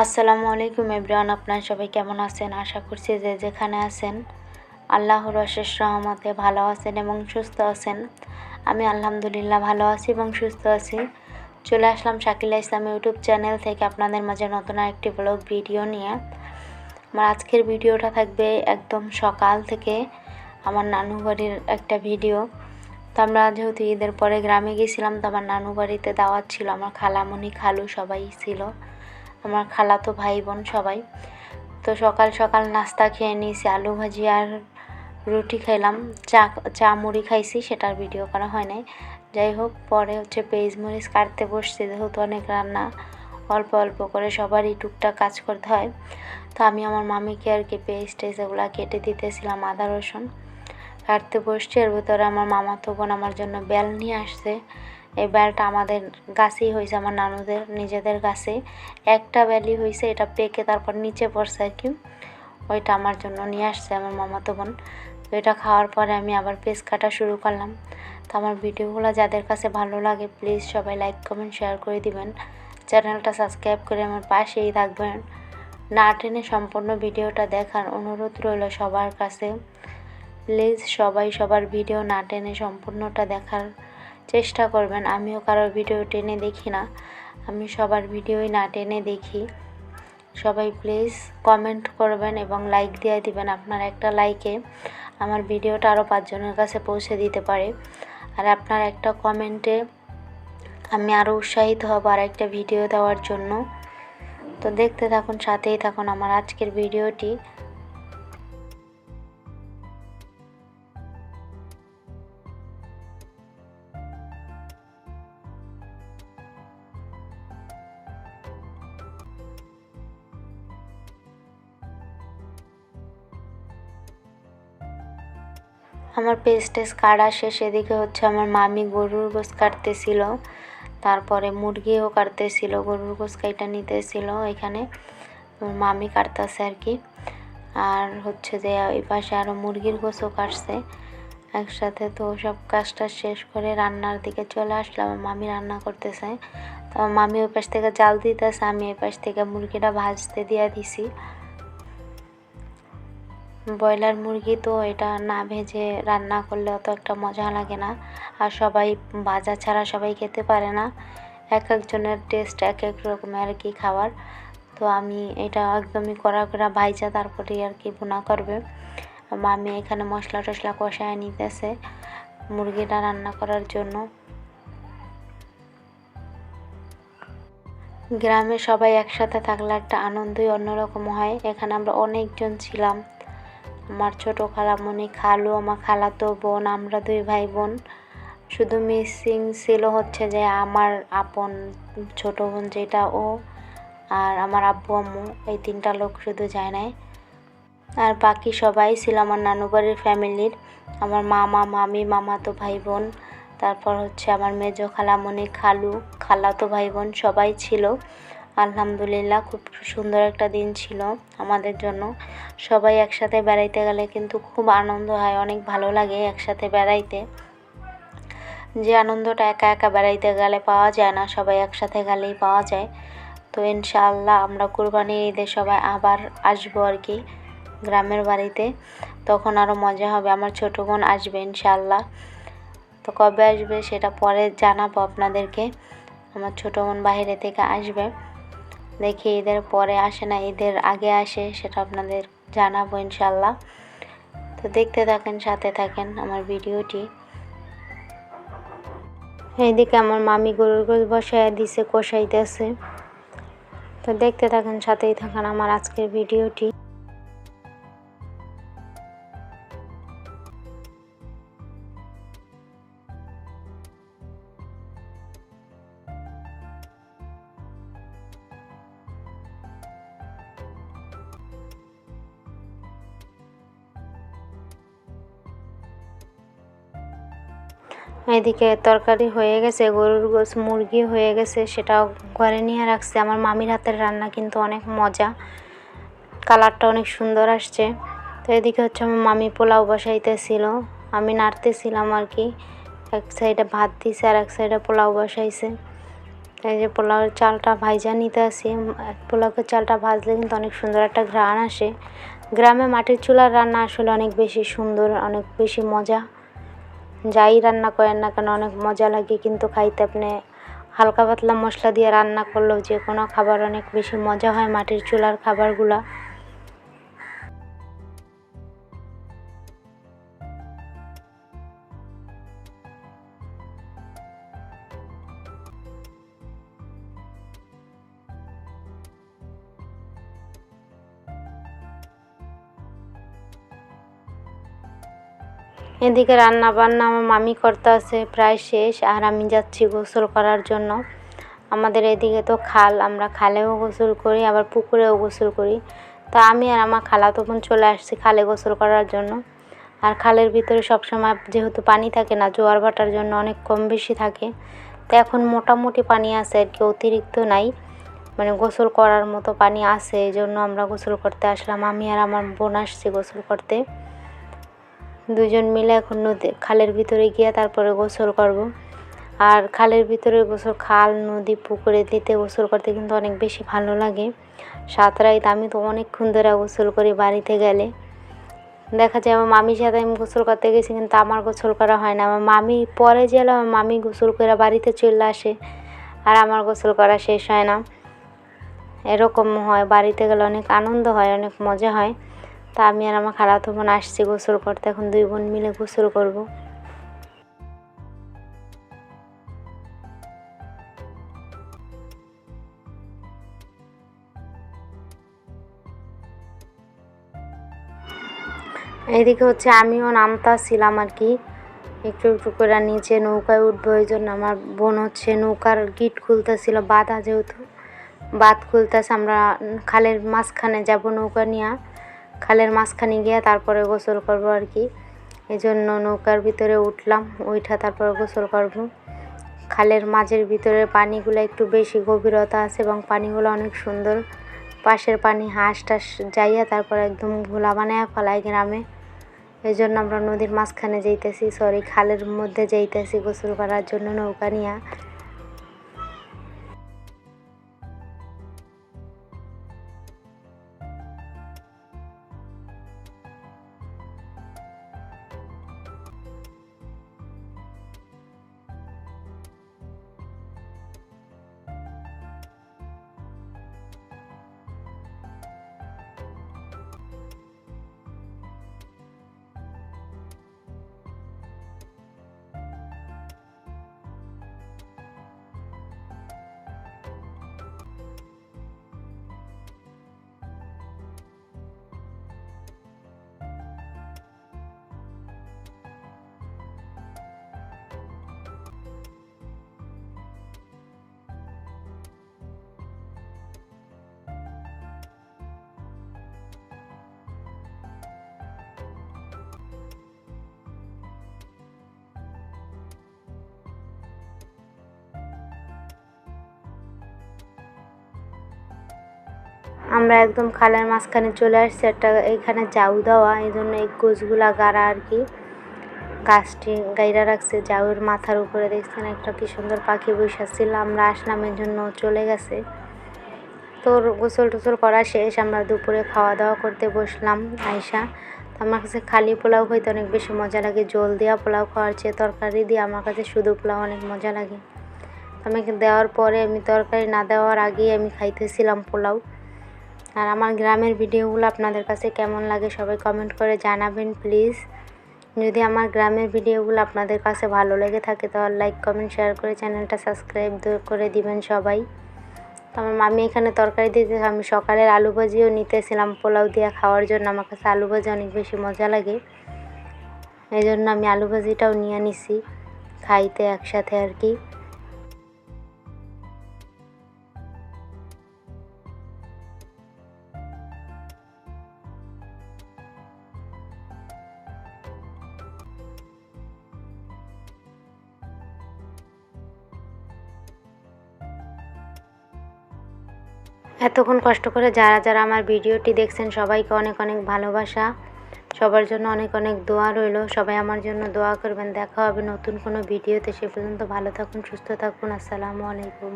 আসসালামু আলাইকুম এভরিওয়ান, আপনার সবাই কেমন আছেন? আশা করছি যে যেখানে আছেন, আল্লাহর অশেষ রহমতে ভালো আছেন এবং সুস্থ আছেন। আমি আলহামদুলিল্লাহ ভালো আছি এবং সুস্থ আছি। চলে আসলাম শাকিলা ইসলাম ইউটিউব চ্যানেল থেকে আপনাদের মাঝে নতুন একটি ব্লগ ভিডিও নিয়ে। আমার আজকের ভিডিওটা থাকবে একদম সকাল থেকে আমার নানু বাড়ির একটা ভিডিও। তো আমরা যেহেতু ঈদের পরে গ্রামে গেছিলাম, তো আমার নানু বাড়িতে দাওয়াত ছিল, আমার খালামণি খালু সবাই ছিল। আমার খালাতো ভাই বোন সবাই। তো সকাল সকাল নাস্তা খেয়ে নিয়েছি, আলু ভাজি আর রুটি খাইলাম চা চা মুড়ি খাইছি, সেটার ভিডিও করা হয় নাই। যাই হোক, পরে হচ্ছে পেঁয়াজ মরিচ কাটতে বসছি, যেহেতু অনেক রান্না, অল্প অল্প করে সবারই টুকটাক কাজ করতে হয়। তো আমি আমার মামিকে আর কি পেস্ট টেস্ট এগুলো কেটে দিতেছিলাম আদা, রসুন। কাটতে বসছি, এর ভিতরে আমার মামাতো বোন আমার জন্য বেল নিয়ে আসছে। এই বেলটা আমাদের গাছেই হয়েছে, আমার নানুদের, নিজেদের গাছে। একটা বেলই হয়েছে, এটা পেকে তারপর নিচে পড়ছে আর কি। ওইটা আমার জন্য নিয়ে আসছে আমার মামাতো বোন। তো এটা খাওয়ার পরে আমি আবার পেস্ট কাটা শুরু করলাম। তো আমার ভিডিওগুলো যাদের কাছে ভালো লাগে প্লিজ সবাই লাইক কমেন্ট শেয়ার করে দিবেন। চ্যানেলটা সাবস্ক্রাইব করে আমার পাশেই থাকবেন। না টেনে সম্পূর্ণ ভিডিওটা দেখার অনুরোধ রইল সবার কাছে। প্লিজ সবাই সবার ভিডিও না টেনে সম্পূর্ণটা দেখার চেষ্টা করবেন। আমিও কারোর ভিডিও টেনে দেখি না। আমি সবার ভিডিওই না টেনে দেখি। সবাই প্লিজ কমেন্ট করবেন এবং লাইক দিয়ে দিবেন। আপনার একটা লাইকে আমার ভিডিওটা আরও পাঁচজনের কাছে পৌঁছে দিতে পারে। আর আপনার একটা কমেন্টে আমি আরও উৎসাহিত হব আর একটা ভিডিও দেওয়ার জন্য। তো দেখতে থাকুন, সাথেই থাকুন আমার আজকের ভিডিওটি আমার পেস্ট টেস্ট কাটা শেষ এদিকে হচ্ছে আমার মামি গরুর গোস কাটতেছিল, তারপরে মুরগিও কাটতেছিল, গরুর গোস কাইটা নিতেছিল এখানে মামি কাটতেছে আর কি। আর হচ্ছে যে এই পাশে আরও মুরগির গোসও কাটছে, একসাথে তো সব কাজটা শেষ করে রান্নার দিকে চলে আসলাম মামি রান্না করতেছে। তো মামি ওই পাশ থেকে জাল দিতেছে, আমি এই পাশ থেকে মুরগিটা ভাজতে দিয়ে দিছি। ব্রয়লার মুরগি তো এটা না ভেজে রান্না করলে অত একটা মজা লাগে না। আর সবাই ভাজা ছাড়া সবাই খেতে পারে না। এক একজনের টেস্ট এক এক রকমের আর কি খাবার। তো আমি এটা একদমই কড়া করা ভাইজা তারপরে আর কি বোনা করবে। মামি এখানে মশলা টশলা কষায় নিতেছে মুরগিটা রান্না করার জন্য। গ্রামে সবাই একসাথে থাকলে একটা আনন্দই অন্যরকম হয়। এখানে আমরা অনেকজন ছিলাম। আমার ছোটো খালামণি খালু, আমার খালাতো বোন, আমরা দুই ভাই বোন শুধু মিসিং ছিল হচ্ছে যে আমার আপন ছোট বোন যেটা ও আর আমার আব্বু, আম্মু, এই তিনটা লোক শুধু যায় নাই। আর বাকি সবাই ছিল আমার নানু বাড়ির ফ্যামিলির আমার মামা, মামি, মামাতো ভাই বোন তারপর হচ্ছে আমার মেজো খালামণি খালু, খালাতো ভাই বোন সবাই ছিল। আলহামদুলিল্লাহ, খুব সুন্দর একটা দিন ছিল আমাদের জন্য। সবাই একসাথে বেড়াইতে গেলে কিন্তু খুব আনন্দ হয়, অনেক ভালো লাগে একসাথে বেড়াইতে। যে আনন্দটা একা একা বেড়াইতে গেলে পাওয়া যায় না, সবাই একসাথে গেলেই পাওয়া যায়। তো ইনশাআল্লাহ আমরা কুরবানির ঈদে সবাই আবার আসব আর কি গ্রামের বাড়িতে। তখন আরও মজা হবে, আমার ছোটো বোন আসবে ইনশাআল্লাহ। তো কবে আসবে সেটা পরে জানাব আপনাদেরকে। আমার ছোটো বোন বাইরে থেকে আসবে। দেখি ঈদের পরে আসে না ঈদের আগে আসে, সেটা আপনাদের জানাব ইনশাল্লাহ তো দেখতে থাকেন, সাথে থাকেন আমার ভিডিওটি। এইদিকে আমার মামি গরুর গোল বসায় দিছে, কষাইতেছে। তো দেখতে থাকেন, সাথেই থাকেন আমার আজকের ভিডিওটি। এদিকে তরকারি হয়ে গেছে, গরুর গোস মুরগি হয়ে গেছে, সেটাও ঘরে নিয়ে রাখছে। আমার মামির হাতের রান্না কিন্তু অনেক মজা। কালারটা অনেক সুন্দর আসছে। তো এদিকে হচ্ছে আমার মামি পোলাও বসাইতেছিল। আমি নাড়তেছিলাম আর কি। এক সাইডে ভাত দিছে আর এক সাইডে পোলাও বসাইছে। এই যে পোলাওয়ের চালটা ভাইজা নিতে আসি। পোলাওয়ের চালটা ভাজলে কিন্তু অনেক সুন্দর একটা ঘ্রাণ আসে। গ্রামে মাটির চুলার রান্না আসলে অনেক বেশি সুন্দর, অনেক বেশি মজা। যাই রান্না করেন না কেন, অনেক মজা লাগে কিন্তু খাইতে। আপনি হালকা পাতলা মশলা দিয়ে রান্না করলেও যে কোনো খাবার অনেক বেশি মজা হয় মাটির চুলার খাবারগুলা। এদিকে রান্না বান্না আমার মামি করতে আছে, প্রায় শেষ, আর আমি যাচ্ছি গোসল করার জন্য। আমাদের এদিকে তো খাল, আমরা খালেও গোসল করি, আবার পুকুরেও গোসল করি। তা আমি আর আমার খালা তখন চলে আসছি খালে গোসল করার জন্য। আর খালের ভিতরে সবসময় যেহেতু পানি থাকে না, জোয়ার ভাটার জন্য অনেক কম বেশি থাকে। তো এখন মোটামুটি পানি আছে আর কি, অতিরিক্ত নাই। মানে গোসল করার মতো পানি আছে এই জন্য আমরা গোসল করতে আসলাম। আমি আর আমার বোন আসছি গোসল করতে। দুজন মিলে এখন নদী, খালের ভিতরে গিয়ে তারপরে গোসল করব। আর খালের ভিতরে গোসল, খাল, নদী, পুকুরে দিতে গোসল করতে কিন্তু অনেক বেশি ভালো লাগে। সাঁতরাইতে আমি তো অনেকক্ষণ ধরে গোসল করি বাড়িতে গেলে। দেখা যায় আমার মামির সাথে আমি গোসল করতে গেছি কিন্তু আমার গোসল করা হয় না। আমার মামি পরে গেলে আমার মামি গোসল করে বাড়িতে চলে আসে আর আমার গোসল করা শেষ হয় না। এরকম হয়, বাড়িতে গেলে অনেক আনন্দ হয়, অনেক মজা হয়। তা আমি আর আমার খালাতো বোন আসছি গোসল করতে, এখন দুই বোন মিলে গোসল করব। এইদিকে হচ্ছে আমিও নামতাছিলাম আর কি। একটু একটু করে নিচে নৌকায় উঠবো ওই জন্য আমার বোন হচ্ছে নৌকার গিট খুলতেছিল, বাধা যেহেতু। বাদ খুলতেছে, আমরা খালের মাঝখানে যাব নৌকা নিয়ে। খালের মাঝখানে গিয়ে তারপরে গোসল করব আর কি। এই জন্য নৌকার ভিতরে উঠলাম উঠা তারপরে গোসল করব। খালের মাঝের ভিতরে পানিগুলো একটু বেশি গভীরতা আছে এবং পানিগুলো অনেক সুন্দর। পাশের পানি হাঁস টাস যাইয়া তারপর একদম ঘোলা বানায় ফেলায় গ্রামে। এই জন্য আমরা নদীর মাঝখানে যাইতেছি সরি খালের মধ্যে যাইতেছি গোসল করার জন্য নৌকা নিয়ে। আমরা একদম খালের মাঝখানে চলে আসছি একটা এখানে জাউ দেওয়া, এই জন্য এই গোছগুলা গাড়া আর কি। গাছটি গাইরা রাখছে, জাউয়ের মাথার উপরে দেখছেন একটা কি সুন্দর পাখি বসে আমরা আসলাম এর জন্য চলে গেছে। তোর গোসল টোসল করা শেষ, আমরা দুপুরে খাওয়া দাওয়া করতে বসলাম আয়সা তো আমার কাছে খালি পোলাও খাইতে অনেক বেশি মজা লাগে, জল দেওয়া পোলাও খাওয়ার চেয়ে তরকারি দিয়ে আমার কাছে শুধু পোলাও অনেক মজা লাগে। আমাকে দেওয়ার পরে আমি তরকারি না দেওয়ার আগেই আমি খাইতেছিলাম পোলাও। আর আমার গ্রামের ভিডিওগুলো আপনাদের কাছে কেমন লাগে সবাই কমেন্ট করে জানাবেন প্লিজ যদি আমার গ্রামের ভিডিওগুলো আপনাদের কাছে ভালো লেগে থাকে, তাহলে লাইক কমেন্ট শেয়ার করে চ্যানেলটা সাবস্ক্রাইব করে দিবেন সবাই। তো আমার মামি এখানে তরকারি দিতে, আমি সকালের আলু ভাজিও নিতেছিলাম, পোলাও দিয়ে খাওয়ার জন্য। আমার কাছে আলু ভাজি অনেক বেশি মজা লাগে। এই জন্য আমি আলু ভাজিটাও নিয়ে নিছি, খাইতে একসাথে আর কি। এতক্ষণ কষ্ট করে যারা যারা আমার ভিডিওটি দেখছেন সবাইকে অনেক অনেক ভালোবাসা। সবার জন্য অনেক অনেক দোয়া রইল। সবাই আমার জন্য দোয়া করবেন। দেখা হবে নতুন কোনো ভিডিওতে। সে পর্যন্ত ভালো থাকুন, সুস্থ থাকুন। আসসালামু আলাইকুম।